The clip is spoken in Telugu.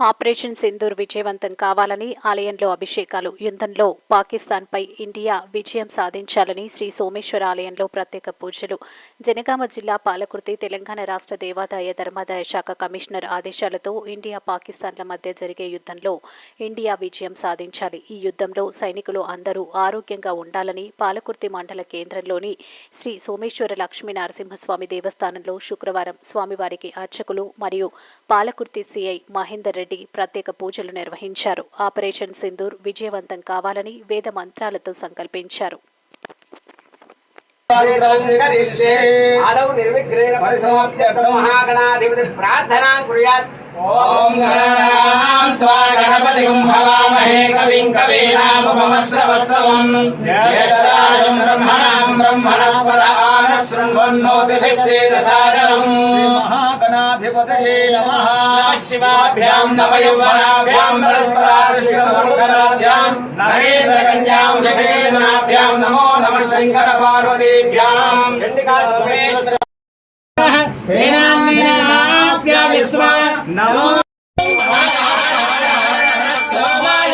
ఆపరేషన్ సింధూర్ విజయవంతం కావాలని ఆలయంలో అభిషేకాలు యుద్ధంలో పాకిస్తాన్పై ఇండియా విజయం సాధించాలని శ్రీ సోమేశ్వర ఆలయంలో ప్రత్యేక పూజలు. జనగామ జిల్లా పాలకుర్తి తెలంగాణ రాష్ట్ర దేవాదాయ ధర్మాదాయ శాఖ కమిషనర్ ఆదేశాలతో ఇండియా పాకిస్తాన్ల మధ్య జరిగే యుద్ధంలో ఇండియా విజయం సాధించాలి. ఈ యుద్ధంలో సైనికులు అందరూ ఆరోగ్యంగా ఉండాలని పాలకుర్తి మండల కేంద్రంలోని శ్రీ సోమేశ్వర లక్ష్మీ నరసింహస్వామి దేవస్థానంలో శుక్రవారం స్వామివారికి అర్చకులు మరియు పాలకుర్తి సిఐ మహేందర్ రెడ్డి ప్రత్యేక పూజలు నిర్వహించారు. ఆపరేషన్ సింధూర్ విజయవంతం కావాలని వేద మంత్రాలతో సంకల్పించారు. ఆదౌ నిర్విఘ్నేన పరిసమాప్త్యర్థం మహాగణాధిపతి ప్రార్థనా కుర్యాత్. ఓం గణానాం త్వా గణపతిం భవామహే కవిం కవీనాముపమస్రవస్తవం జ్యేష్ఠాయం బ్రహ్మణాం బ్రహ్మణస్పద ఆనశృణ్వన్నోతిభిశ్చేదసాదరం गणाधिपतये नमः शिवाभ्याम् नवयौवनाभ्याम् परस्पराश्रिकमङ्गलाभ्याम् नरेन्द्रकन्याम् जगेनाभ्याम् नमो नमः शङ्करपार्वतीभ्याम् नमो सोमाय